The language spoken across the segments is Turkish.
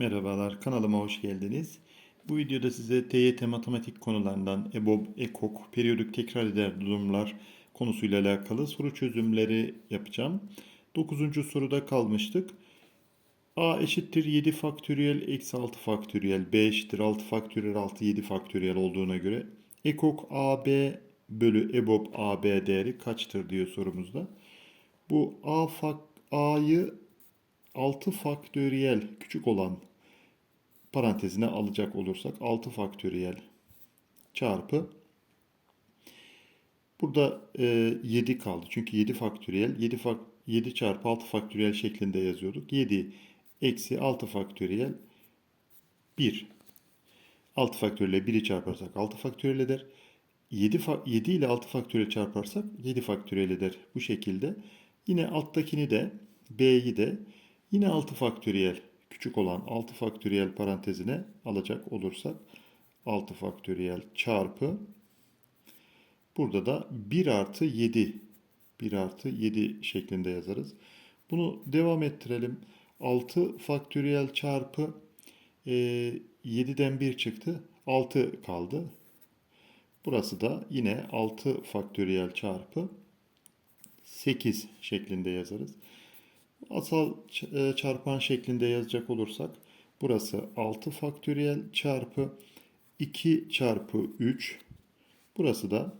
Merhabalar, kanalıma hoş geldiniz. Bu videoda size TYT matematik konularından EBOB, EKOK, periyodik tekrar eder durumlar konusuyla alakalı soru çözümleri yapacağım. 9. soruda kalmıştık. A eşittir 7 faktöriyel eksi 6 faktöriyel, B eşittir 6 faktöriyel 6 7 faktöriyel olduğuna göre EKOK AB bölü EBOB AB değeri kaçtır diyor sorumuzda. Bu A fak A'yı 6 faktöriyel küçük olan parantezine alacak olursak 6 faktöriyel çarpı burada e, 7 kaldı. Çünkü 7 faktöriyel 7, fak, 7 çarpı 6 faktöriyel şeklinde yazıyorduk. 7 eksi 6 faktöriyel 1. 6 faktöriyel 1'i çarparsak 6 faktöriyel eder. 7, fa 7 ile 6 faktöriyel çarparsak 7 faktöriyel eder. Bu şekilde. Yine alttakini de B'yi de yine 6 faktöriyel küçük olan 6 faktöriyel parantezine alacak olursak 6 faktöriyel çarpı burada da 1 artı 7 1 artı 7 şeklinde yazarız. Bunu devam ettirelim. 6 faktöriyel çarpı e, 7'den 1 çıktı. 6 kaldı. Burası da yine 6 faktöriyel çarpı 8 şeklinde yazarız. Asal e, çarpan şeklinde yazacak olursak burası 6 faktöriyel çarpı 2 çarpı 3. Burası da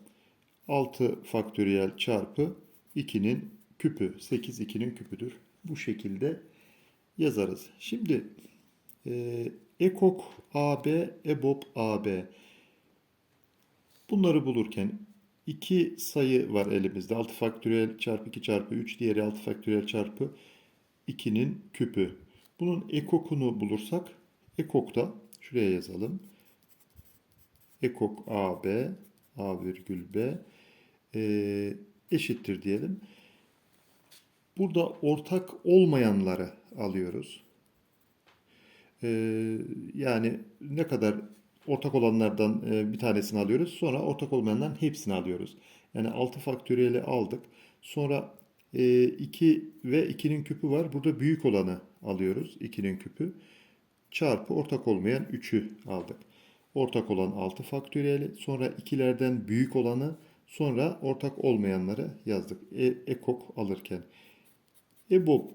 6 faktöriyel çarpı 2'nin küpü. 8 2'nin küpüdür. Bu şekilde yazarız. Şimdi e, ekok AB, EBOB AB. Bunları bulurken iki sayı var elimizde. 6 faktöriyel çarpı 2 çarpı 3. Diğeri 6 faktöriyel çarpı 2'nin küpü. Bunun ekokunu bulursak ekokta şuraya yazalım. Ekok AB A virgül B e, eşittir diyelim. Burada ortak olmayanları alıyoruz. E, yani ne kadar ortak olanlardan e, bir tanesini alıyoruz. Sonra ortak olmayanların hepsini alıyoruz. Yani 6 faktöriyeli aldık. Sonra 2 ve 2'nin küpü var. Burada büyük olanı alıyoruz. 2'nin küpü. Çarpı ortak olmayan 3'ü aldık. Ortak olan 6 faktöriyeli. Sonra ikilerden büyük olanı. Sonra ortak olmayanları yazdık. E, ekok alırken. EBOB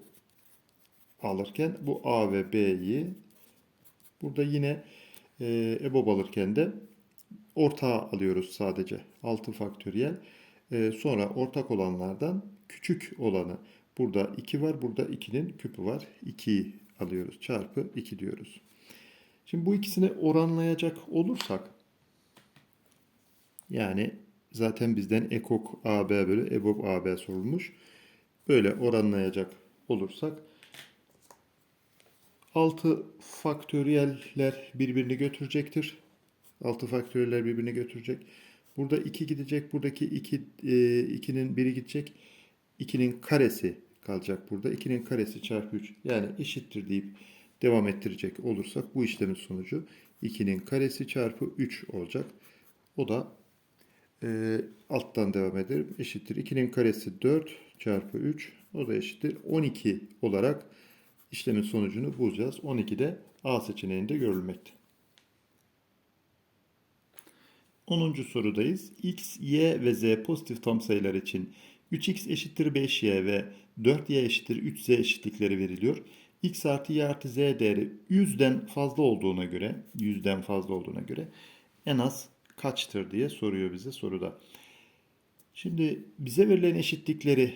alırken bu A ve B'yi burada yine e, EBOB alırken de ortağı alıyoruz sadece. 6 faktöriyel. E, sonra ortak olanlardan küçük olanı. Burada 2 var. Burada 2'nin küpü var. 2'yi alıyoruz. Çarpı 2 diyoruz. Şimdi bu ikisini oranlayacak olursak yani zaten bizden ekok AB bölü EBOB AB sorulmuş. Böyle oranlayacak olursak 6 faktöriyeller birbirini götürecektir. 6 faktöriyeller birbirini götürecek. Burada 2 gidecek. Buradaki 2 2'nin biri gidecek. 2'nin karesi kalacak burada. 2'nin karesi çarpı 3 yani eşittir deyip devam ettirecek olursak bu işlemin sonucu 2'nin karesi çarpı 3 olacak. O da e, alttan devam edelim. Eşittir. 2'nin karesi 4 çarpı 3 o da eşittir. 12 olarak işlemin sonucunu bulacağız. 12 de A seçeneğinde görülmekte. 10. sorudayız. X, Y ve Z pozitif tam sayılar için 3x eşittir 5y ve 4y eşittir 3z eşitlikleri veriliyor. x artı y artı z değeri 100'den fazla olduğuna göre 100'den fazla olduğuna göre en az kaçtır diye soruyor bize soruda. Şimdi bize verilen eşitlikleri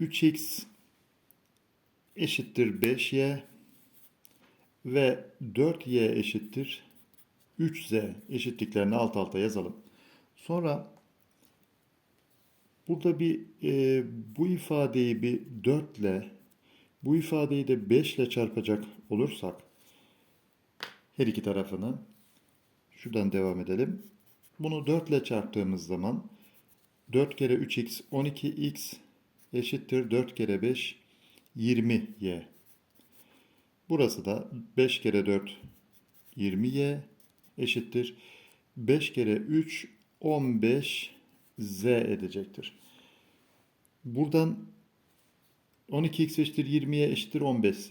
3x eşittir 5y ve 4y eşittir 3z eşitliklerini alt alta yazalım. Sonra burada bir e, bu ifadeyi bir 4 ile bu ifadeyi de 5 ile çarpacak olursak her iki tarafını şuradan devam edelim. Bunu 4 ile çarptığımız zaman 4 kere 3x 12x eşittir 4 kere 5 20y. Burası da 5 kere 4 20y eşittir. 5 kere 3 15 z edecektir. Buradan 12x eşittir 20'ye eşittir 15 z.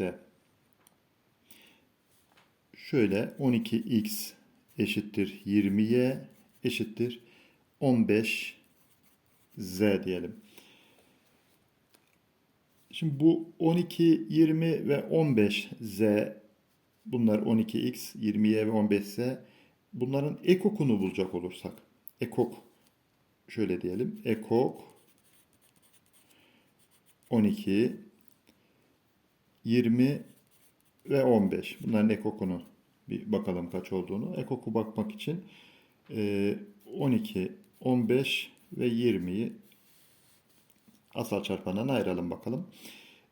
Şöyle 12x eşittir 20y eşittir 15z diyelim. Şimdi bu 12, 20 ve 15z bunlar 12x, 20y ve 15z bunların ekokunu bulacak olursak ekok şöyle diyelim ekok 12 20 ve 15 bunların ekokunu bir bakalım kaç olduğunu. Ekoku bakmak için e, 12 15 ve 20'yi asal çarpanlarına ayıralım bakalım.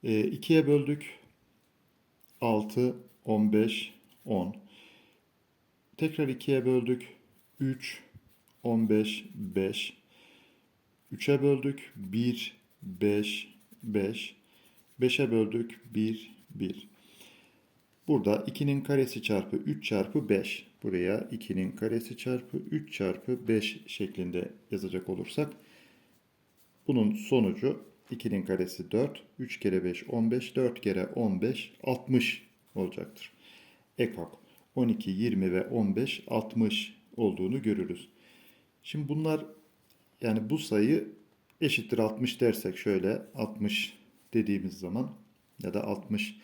E, 2'ye böldük. 6 15 10 tekrar 2'ye böldük. 3 15 5 3'e böldük. 1 5 5 5'e böldük 1 1 Burada 2'nin karesi çarpı 3 çarpı 5 buraya 2'nin karesi çarpı 3 çarpı 5 şeklinde yazacak olursak bunun sonucu 2'nin karesi 4 3 kere 5 15 4 kere 15 60 olacaktır. Ekok 12 20 ve 15 60 olduğunu görürüz. Şimdi bunlar yani bu sayı eşittir 60 dersek şöyle 60 dediğimiz zaman ya da 60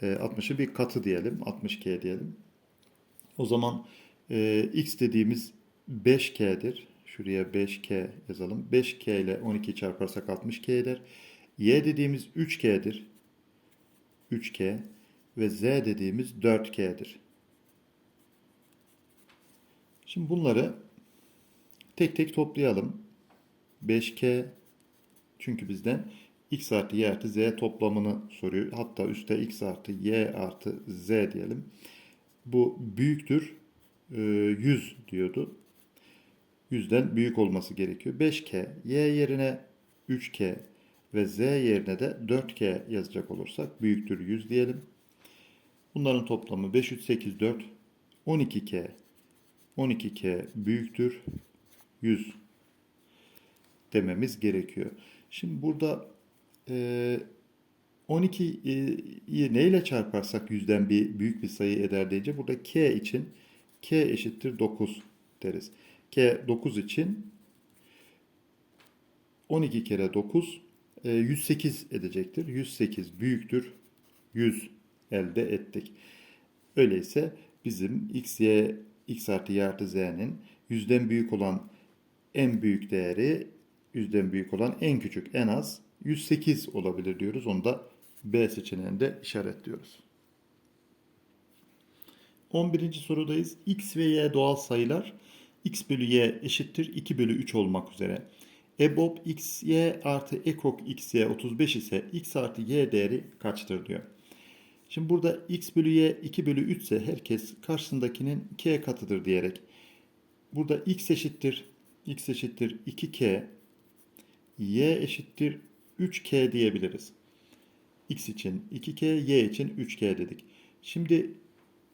e, 60'ı bir katı diyelim 62 diyelim. O zaman e, x dediğimiz 5k'dir. Şuraya 5k yazalım. 5k ile 12 çarparsak 60k eder. y dediğimiz 3k'dir. 3k ve z dediğimiz 4k'dir. Şimdi bunları tek tek toplayalım. 5k çünkü bizden x artı y artı z toplamını soruyor. Hatta üstte x artı y artı z diyelim. Bu büyüktür 100 diyordu. 100'den büyük olması gerekiyor. 5k y yerine 3k ve z yerine de 4k yazacak olursak büyüktür 100 diyelim. Bunların toplamı 5 3 8 4 12k 12k büyüktür 100 dememiz gerekiyor. Şimdi burada e, 12'yi neyle çarparsak yüzden bir büyük bir sayı eder deyince burada k için k eşittir 9 deriz. k 9 için 12 kere 9 e, 108 edecektir. 108 büyüktür 100 elde ettik. Öyleyse bizim x, y, x artı y artı z'nin yüzden büyük olan en büyük değeri yüzden büyük olan en küçük en az 108 olabilir diyoruz. Onu da B seçeneğinde işaretliyoruz. 11. sorudayız. X ve Y doğal sayılar x bölü y eşittir 2 bölü 3 olmak üzere. EBOB x y artı ekok x y 35 ise x artı y değeri kaçtır diyor. Şimdi burada x bölü y 2 bölü 3 ise herkes karşısındakinin k katıdır diyerek burada x eşittir x eşittir 2k y eşittir 3k diyebiliriz. x için 2k, y için 3k dedik. Şimdi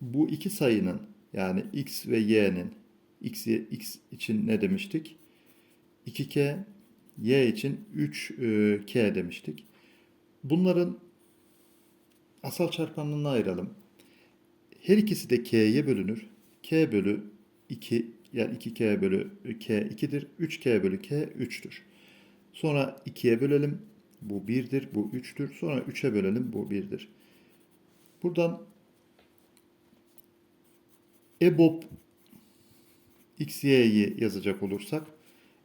bu iki sayının yani x ve y'nin x, x için ne demiştik? 2k, y için 3k demiştik. Bunların asal çarpanlarını ayıralım. Her ikisi de k'ye bölünür. k bölü 2 yani 2k bölü k 2'dir. 3k bölü k 3'tür. Sonra 2'ye bölelim. Bu 1'dir, bu 3'tür. Sonra 3'e bölelim, bu 1'dir. Buradan EBOB XY'yi yazacak olursak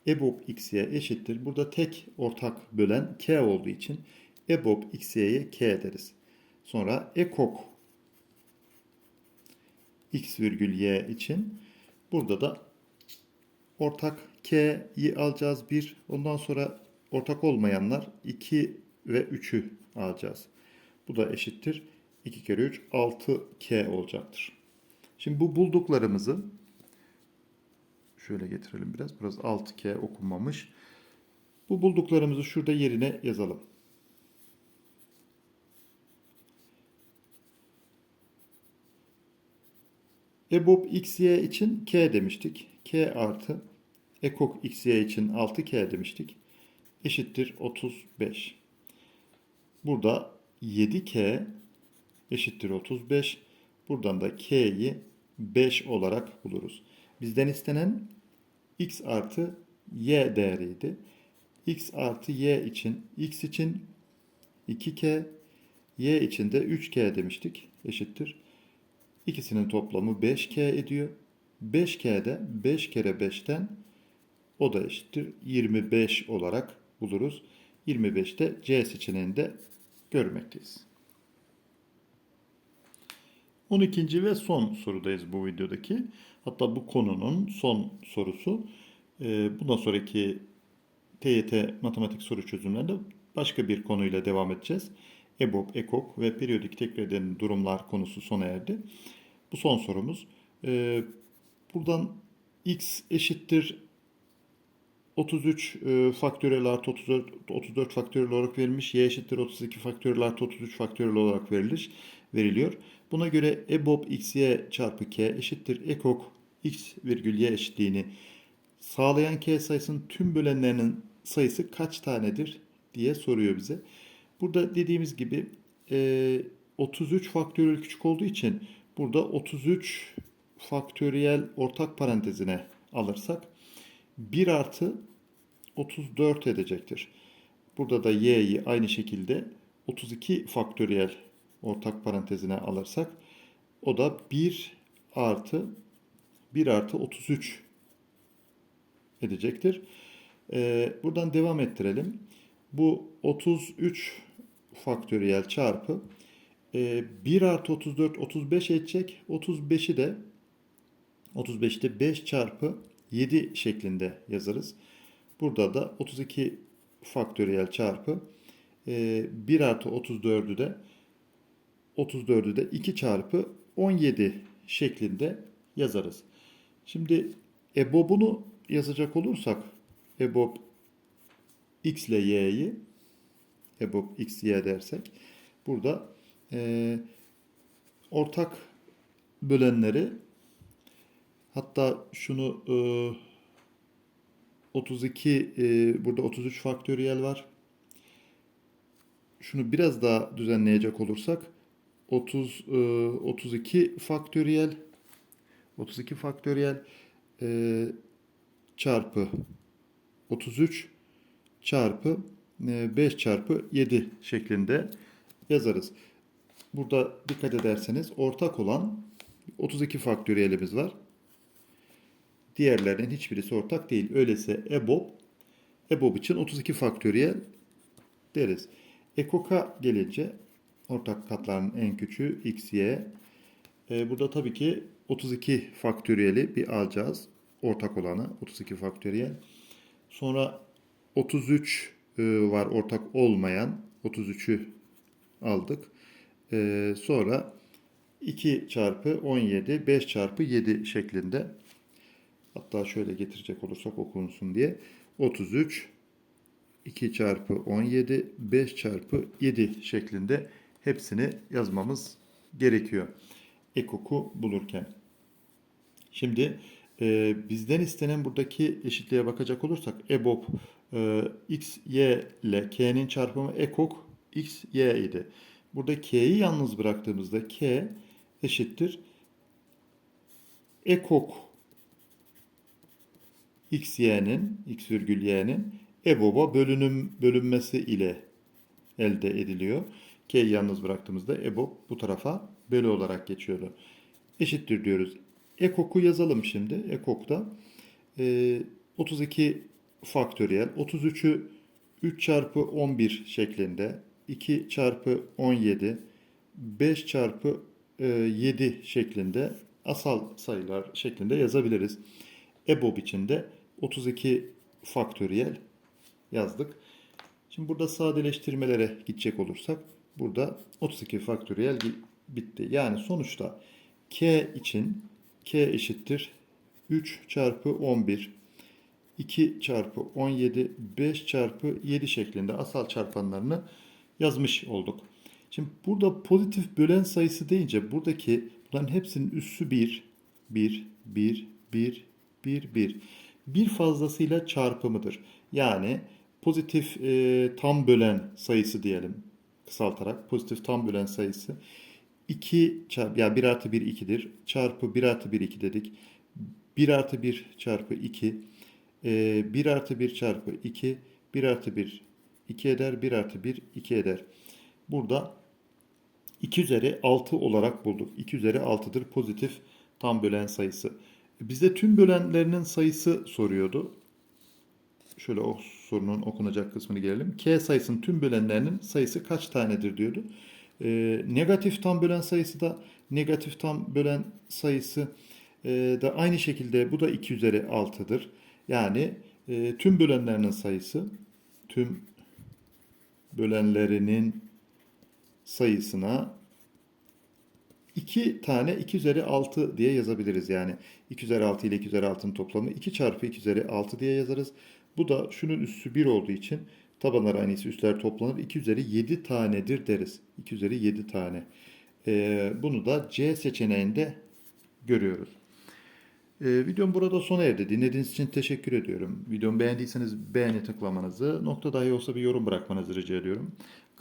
EBOB XY eşittir. Burada tek ortak bölen K olduğu için EBOB XY'ye K deriz. Sonra EKOK X virgül Y için burada da ortak K'yi alacağız 1. Ondan sonra ortak olmayanlar 2 ve 3'ü alacağız. Bu da eşittir. 2 kere 3 6K olacaktır. Şimdi bu bulduklarımızı şöyle getirelim biraz. Burası 6K okunmamış. Bu bulduklarımızı şurada yerine yazalım. EBOB XY için K demiştik. K artı ekok XY için 6K demiştik. Eşittir 35. Burada 7K eşittir 35. Buradan da k'yi 5 olarak buluruz. Bizden istenen x artı y değeriydi. x artı y için x için 2k, y için de 3k demiştik. Eşittir. İkisinin toplamı 5k ediyor. 5k'de 5 kere 5'ten o da eşittir 25 olarak buluruz. 25'te C seçeneğinde görmekteyiz. 12. ve son sorudayız bu videodaki. Hatta bu konunun son sorusu. Ee, bundan sonraki TYT matematik soru çözümlerinde başka bir konuyla devam edeceğiz. EBOB, EKOK ve periyodik tekrar eden durumlar konusu sona erdi. Bu son sorumuz. Ee, buradan x eşittir 33 e, faktöriyel artı 34, 34 faktöriyel olarak verilmiş. Y eşittir 32 faktöriyel artı 33 faktöriyel olarak verilir, veriliyor. Buna göre EBOB xy çarpı k eşittir ekok x virgül y eşitliğini sağlayan k sayısının tüm bölenlerinin sayısı kaç tanedir diye soruyor bize. Burada dediğimiz gibi e, 33 faktöriyel küçük olduğu için burada 33 faktöriyel ortak parantezine alırsak 1 artı 34 edecektir. Burada da y'yi aynı şekilde 32 faktöriyel ortak parantezine alırsak o da 1 artı 1 artı 33 edecektir. Ee, buradan devam ettirelim. Bu 33 faktöriyel çarpı e, 1 artı 34 35 edecek. 35'i de 35'te 5 çarpı 7 şeklinde yazarız. Burada da 32 faktöriyel çarpı e, 1 artı 34'ü de 34'ü de 2 çarpı 17 şeklinde yazarız. Şimdi EBOB'unu yazacak olursak EBOB x ile y'yi EBOB x y dersek burada e, ortak bölenleri hatta şunu e, 32 e, burada 33 faktöriyel var. Şunu biraz daha düzenleyecek olursak 30 e, 32 faktöriyel 32 faktöriyel e, çarpı 33 çarpı e, 5 çarpı 7 şeklinde yazarız. Burada dikkat ederseniz ortak olan 32 faktöriyelimiz var. Diğerlerinin hiçbirisi ortak değil. Öyleyse EBOB, EBOB için 32 faktöriyel deriz. EKOK'a gelince ortak katların en küçüğü x, y. Ee, burada tabii ki 32 faktöriyeli bir alacağız. Ortak olanı 32 faktöriyel. Sonra 33 e, var ortak olmayan. 33'ü aldık. Ee, sonra 2 çarpı 17, 5 çarpı 7 şeklinde Hatta şöyle getirecek olursak okunsun diye. 33 2 çarpı 17 5 çarpı 7 şeklinde hepsini yazmamız gerekiyor. Ekoku bulurken. Şimdi e, bizden istenen buradaki eşitliğe bakacak olursak EBOB e, x, y ile k'nin çarpımı ekok x, y idi. Burada k'yi yalnız bıraktığımızda k eşittir ekok x y'nin, x virgül y'nin EBOB'a bölünüm, bölünmesi ile elde ediliyor. K'yi yalnız bıraktığımızda EBOB bu tarafa bölü olarak geçiyordu. Eşittir diyoruz. Ekok'u yazalım şimdi. Ekok'ta e, 32 faktöriyel. 33'ü 3 çarpı 11 şeklinde. 2 çarpı 17. 5 çarpı e, 7 şeklinde asal sayılar şeklinde yazabiliriz. EBOB için de 32 faktöriyel yazdık. Şimdi burada sadeleştirmelere gidecek olursak burada 32 faktöriyel bitti. Yani sonuçta k için k eşittir 3 çarpı 11 2 çarpı 17 5 çarpı 7 şeklinde asal çarpanlarını yazmış olduk. Şimdi burada pozitif bölen sayısı deyince buradaki bunların hepsinin üssü 1 1 1 1 1 1 bir fazlasıyla çarpımıdır. Yani pozitif e, tam bölen sayısı diyelim kısaltarak pozitif tam bölen sayısı 2 çarpı ya 1 artı 1 2'dir. Çarpı 1 artı 1 2 dedik. 1 artı 1 çarpı 2. Ee, 1 artı 1 çarpı 2. 1 artı 1 2 eder. 1 artı 1 2 eder. Burada 2 üzeri 6 olarak bulduk. 2 üzeri 6'dır pozitif tam bölen sayısı. Bize tüm bölenlerinin sayısı soruyordu. Şöyle o sorunun okunacak kısmını gelelim. K sayısının tüm bölenlerinin sayısı kaç tanedir diyordu. Ee, negatif tam bölen sayısı da negatif tam bölen sayısı e, da aynı şekilde bu da 2 üzeri 6'dır. Yani e, tüm bölenlerinin sayısı tüm bölenlerinin sayısına 2 tane 2 üzeri 6 diye yazabiliriz. Yani 2 üzeri 6 ile 2 üzeri 6'nın toplamı 2 çarpı 2 üzeri 6 diye yazarız. Bu da şunun üssü 1 olduğu için tabanlar aynı ise üstler toplanır. 2 üzeri 7 tanedir deriz. 2 üzeri 7 tane. Ee, bunu da C seçeneğinde görüyoruz. Ee, videom burada sona erdi. Dinlediğiniz için teşekkür ediyorum. Videomu beğendiyseniz beğeni tıklamanızı, nokta dahi olsa bir yorum bırakmanızı rica ediyorum.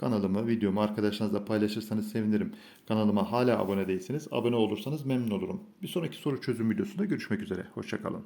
Kanalımı, videomu arkadaşlarınızla paylaşırsanız sevinirim. Kanalıma hala abone değilseniz abone olursanız memnun olurum. Bir sonraki soru çözüm videosunda görüşmek üzere. Hoşçakalın.